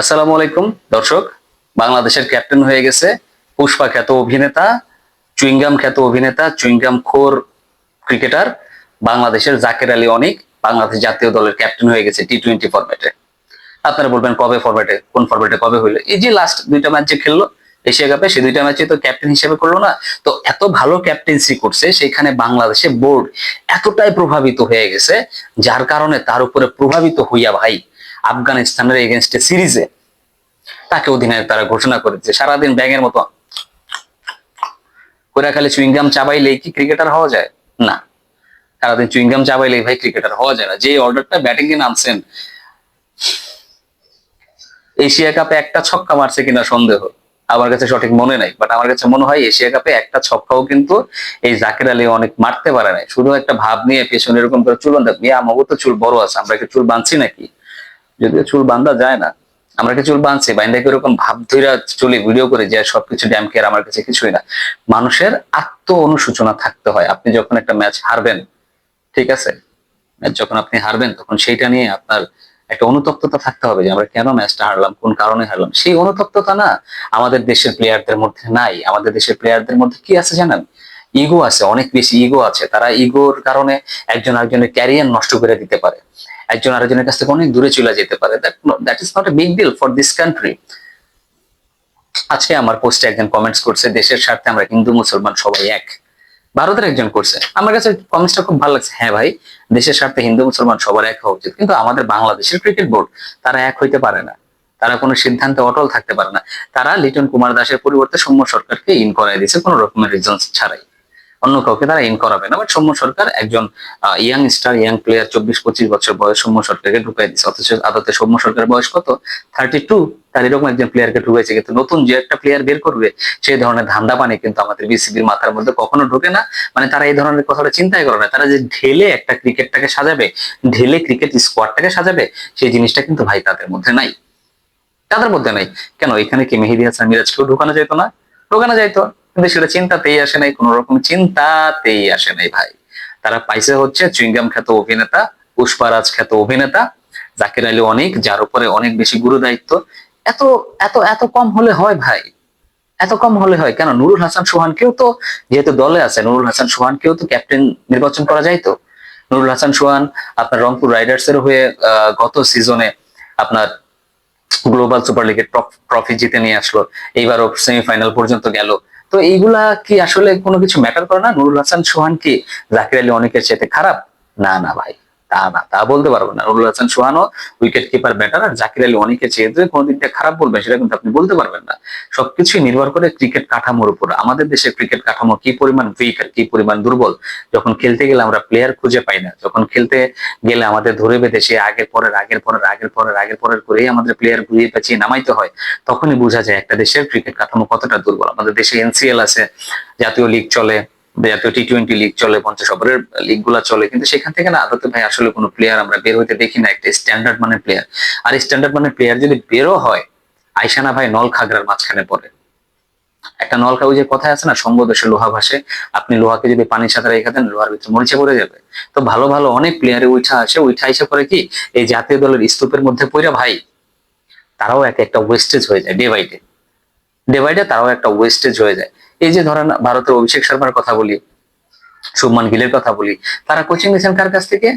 আসসালামু আলাইকুম, দর্শক। বাংলাদেশের ক্যাপ্টেন হয়ে গেছে পুষ্পা খ্যাত অভিনেতা, চুইংগাম খ্যাত অভিনেতা, চুইংগাম খোর ক্রিকেটার, বাংলাদেশের জাকের আলী অনেক, বাংলাদেশ জাতীয় দলের ক্যাপ্টেন হয়ে গেছে টি টোয়েন্টি ফরম্যাটে আপনারা বলবেন, কবে ফরম্যাটে কোন ফরম্যাটে কবে হইল? এই যে লাস্ট দুইটা ম্যাচ খেললো, এশিয়া কাপে, সে দুইটা ম্যাচে তো ক্যাপ্টেন হিসেবে করল না। তো এত ভালো ক্যাপ্টেন্সি করছে, সেখানে বাংলাদেশে বোর্ড এতটাই প্রভাবিত হয়ে গেছে, যার কারণে তার উপরে প্রভাবিত হইয়া ভাই আফগানিস্তানের এগেনস্টে সিরিজে তাকে অধিনায়ক তারা ঘোষণা করেছে। সারাদিন ব্যাঙের মতো। করে খালি চুইংগাম চাবাইলেই কি ক্রিকেটার হওয়া যায়? না। সারাদিন চুইংগাম চাবাইলেই ভাই ক্রিকেটার হওয়া যায় না। যে অর্ডারটা ব্যাটিং এ নামছেন, এশিয়া কাপে একটা ছক্কা মারছে কিনা সন্দেহ। আমার কাছে সঠিক মনে নাই বাট আমার কাছে মনে হয় এশিয়া কাপে একটা ছক্কাও কিন্তু এই জাকির আলী অনেক মারতে পারে নাই। শুধু একটা ভাব নিয়ে পেছনে এরকম করে চুল বান্ধা মিয়া আমাকে তো চুল বড় আছে, আমরা কি চুল বাঁধছি নাকি? যদিও চুল বান্ধা যায় না, আমরা কি চুল বাঁধছি? বাইন্দা এরকম ভাব ধইরা চলে ভিডিও করে যে সবকিছু ড্যাম কেয়ার আমার কাছে কিছুই না। মানুষের আত্ম অনুশোচনা থাকতে হয়। আপনি যখন একটা ম্যাচ হারবেন, ঠিক আছে? ম্যাচ যখন আপনি হারবেন, তখন সেইটা নিয়ে আপনার একটা অনুতপ্ততা থাকতে হবে যে আমরা কেন ম্যাচটা হারলাম, কোন কারণে হারলাম? সেই অনুতপ্ততা না আমাদের দেশের প্লেয়ারদের মধ্যে নাই। আমাদের দেশের প্লেয়ারদের মধ্যে কি আছে জানেন? ইগো আছে, অনেক বেশি ইগো আছে। তারা ইগোর কারণে একজন আরেকজনের ক্যারিয়ার নষ্ট করে দিতে পারে। একজন আরেকজনের কাছ থেকে অনেক দূরে চলে যেতে পারে। That is not a big deal for this country আজকে আমার পোস্টে একজন কমেন্টস করছে, দেশের স্বার্থে আমরা হিন্দু, মুসলমান সবাই এক। ভারতের একজন করছে। আমার কাছে কমেন্টসটা খুব ভালো লাগছে। হ্যাঁ ভাই, দেশের স্বার্থে হিন্দু, মুসলমান সবার এক হওয়া উচিত। কিন্তু আমাদের বাংলাদেশের ক্রিকেট বোর্ড তারা এক হইতে পারে না। তারা কোনো সিদ্ধান্তে অটল থাকতে পারে না। তারা লিটন কুমার দাসের পরিবর্তে সৌম্য সরকারকে ইন করাই দিয়েছে কোনো রকমের রিজন ছাড়াই। অন্য কাউকে তারা ইন করাবে না। বাট সৌম্য সরকার একজন ইয়াং স্টার ইয়াং প্লেয়ার চব্বিশ, পঁচিশ বছর বয়স সৌম্য সরকারকে ঢুকাই দিচ্ছে অথচ আদতে সৌম্য সরকার বয়স কত? থার্টি টু তার এরকম একজন প্লেয়ারকে ঢুকাইছে। কিন্তু নতুন যে একটা প্লেয়ার বের করবে সেই ধরনের ধান্দা পানি কিন্তু আমাদের বিসিবির মাথার মধ্যে কখনো ঢোকে না। মানে তারা এই ধরনের কথাটা চিন্তাই করে না। তারা যে ঢেলে একটা ক্রিকেটটাকে সাজাবে, ঢেলে ক্রিকেট স্কোয়াডটাকে সাজাবে, সেই জিনিসটা কিন্তু ভাই তাদের মধ্যে নাই। তাদের মধ্যে নাই। কেন? এখানে কি মেহেদি হাসান মিরাজকেও ঢোকানো যেত না? ঢোকানো যাইতো। কিন্তু সেটা চিন্তাতেই আসে নাই কোন রকম চিন্তাতেই আসে নাই ভাই। তারা পাইছে হচ্ছে চুইংগাম খ্যাত অভিনেতা, পুষ্পারাজ খ্যাত অভিনেতা, জাকির আলী অনেক, যার উপরে অনেক বেশি গুরু দায়িত্ব এত এত এত কম হলে হয় ভাই। এত কম হলে হয়। কেন? নুরুল হাসান সোহানকেও তো যেহেতু দলে আছে, নুরুল হাসান সোহানকেও তো ক্যাপ্টেন নির্বাচন করা যাইতো নুরুল হাসান সোহান আপনার রংপুর রাইডার্স এর হয়ে গত সিজনে আপনার গ্লোবাল সুপার লিগের ট্রফি জিতে নিয়ে আসলো। এইবারও সেমিফাইনাল পর্যন্ত গেল। তো এইগুলা কি আসলে কোনো কিছু ম্যাটার করে না? নুরুল হাসান সোহান কি জাকির আলী অনেকের চাইতে খারাপ? না না ভাই। তা না, তা বলতে পারব না। নুরুল হাসান সোহানও উইকেট কিপার ব্যাটার আর জাকির আলী অনেকের চেয়ে কোনো দিকটা খারাপ বলবেন সেটা কিন্তু আপনি বলতে পারবেন না। সবকিছুই নির্ভর করে ক্রিকেট কাঠামোর উপর। আমাদের দেশের ক্রিকেট কাঠামো কি পরিমাণ উইক আর কি পরিমাণ দুর্বল? যখন খেলতে গেলে আমরা প্লেয়ার খুঁজে পাই না। যখন খেলতে গেলে আমাদের ধরে বেঁধে সে আগের পরের আগের পরের আগের পরের আগের পরের করেই আমাদের প্লেয়ার ঘুরিয়ে পেঁচিয়ে নামাইতে হয়, তখনই বোঝা যায় একটা দেশের ক্রিকেট কাঠামো কতটা দুর্বল। আমাদের দেশে এনসিএল আছে, জাতীয় লিগ চলে জাতীয় টি টোয়েন্টি লিগ চলে, পঞ্চাশ ওভারের লিগগুলা চলে, কিন্তু সেখান থেকে না আদতে ভাই আসলে কোনো প্লেয়ার আমরা বের হইতে দেখি না, একটা স্ট্যান্ডার্ড মানের প্লেয়ার আর স্ট্যান্ডার্ড মানের প্লেয়ার যদি বেরো হয় আইসানা ভাই নল খাগড়ার মাঝখানে পড়ে। একটা নলকা ওই যে কথায় আছে না সঙ্গদোষে লোহা ভাসে, আপনি লোহাকে যদি পানির সাথে রেখে দেন, লোহার ভিতরে মরিচে পড়ে যাবে। তো ভালো ভালো অনেক প্লেয়ারে উঠা আসে, উঠা এসে পরে কি, এই জাতীয় দলের স্তূপের মধ্যে পড়ে ভাই, তারাও এক একটা ওয়েস্টেজ হয়ে যায় day by day day by day তারাও একটা ওয়েস্টেজ হয়ে যায়। এই যে ধরেন ভারতের অভিষেক শর্মার কথা বলি, শুভমান গিলের কথা বলি, তারা কোচিং নিয়েছেন কার কাছ থেকে?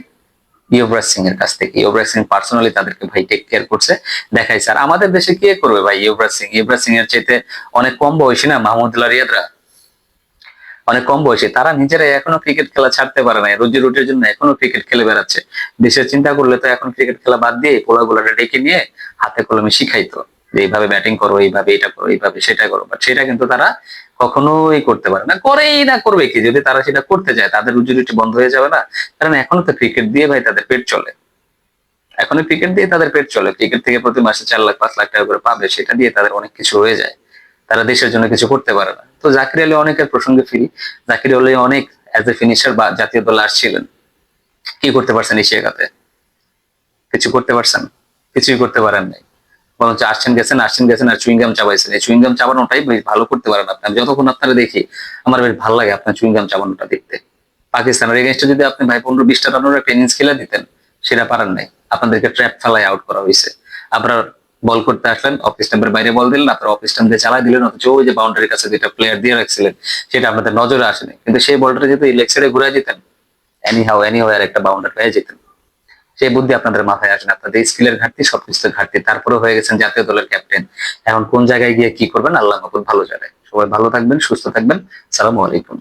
ইয়োবরাজ সিং এর কাছ থেকে। ইয়োবরাজ সিং পার্সোনালি তাদেরকে ভাই টেক কেয়ার করছে দেখাই স্যার আমাদের দেশে কে করবে ভাই ইয়োবরাজ সিং? ইয়োবরাজ সিং এর চাইতে অনেক কম বয়সী না মাহমুদুল্লাহ রিয়াদরা অনেক কম বয়সী। তারা নিজেরাই এখনও ক্রিকেট খেলা ছাড়তে পারে না রুজি রুটির জন্য এখনও ক্রিকেট খেলে বেড়াচ্ছে। দেশের চিন্তা করলে তো এখন ক্রিকেট খেলা বাদ দিয়ে পোলা গোলাটা ডেকে নিয়ে হাতে কলমে শিখাইতো যে, এইভাবে ব্যাটিং করো, এইভাবে এটা করো, এইভাবে সেটা করো। বাট সেটা কিন্তু তারা কখনোই করতে পারে না। করেই না করবে কি? যদি তারা সেটা করতে যায় তাদের রুজি বন্ধ হয়ে যাবে না? কারণ এখনও তো ক্রিকেট দিয়ে ভাই তাদের পেট চলে। এখনও ক্রিকেট দিয়ে তাদের পেট চলে। ক্রিকেট থেকে প্রতি মাসে চার লাখ, পাঁচ লাখ টাকা করে পাবে, সেটা দিয়ে তাদের অনেক কিছু হয়ে যায়। তারা দেশের জন্য কিছু করতে পারে না। তো জাকির আলী অনেকের প্রসঙ্গে ফিরি। জাকির আলী অনেক অ্যাজ এ ফিনিশার বা জাতীয় দলে আসছিলেন। কি করতে পারছেন এশিয়া কাপে? কিছু করতে পারছেন? কিছুই করতে পারেন নাই। বরঞ্চ আসছেন গেছেন আসছেন গেছেন আর চুইংগাম চাবাইছেন। এই চুইংগাম চাবানোটাই বেশ ভালো করতে পারেন আপনি। আমি যতক্ষণ আপনারা দেখি, আমার বেশ ভালো লাগে আপনার চুইংগাম চাবানোটা দেখতে। পাকিস্তানের এগেনস্টে যদি আপনি ভাই পনেরো বিশটা রানের একটা ইনিংস খেলে দিতেন, সেটা পারেন নাই। আপনাদেরকে ট্র্যাপ ফেলায় আউট করা হয়েছে আপনার বল করতে আসলেন অফ স্টাম্পের বাইরে বল দিলেন, আপনারা অফ স্টাম্প দিয়ে চালাই দিলেন, অথচ ওই যে বাউন্ডারির কাছে যেটা প্লেয়ার দিয়ে রাখছিলেন, সেটা আপনাদের নজরে আসেনি। কিন্তু সেই বলটা যদি লেগ সাইডে ঘুরে যেতেন এনি হাউ এনি হাউ একটা বাউন্ডার হয়ে যেতেন। সেই বুদ্ধি আপনাদের মাথায় আসে না, আপনাদের স্কিলের ঘাটতি সবকিছু ঘাটতি। তারপরে হয়ে গেছেন জাতীয় দলের ক্যাপ্টেন। এখন কোন জায়গায় গিয়ে কি করবেন? আল্লাহ নকুল ভালো জানে সবাই ভালো থাকবেন, সুস্থ থাকবেন। সালামু আলাইকুম।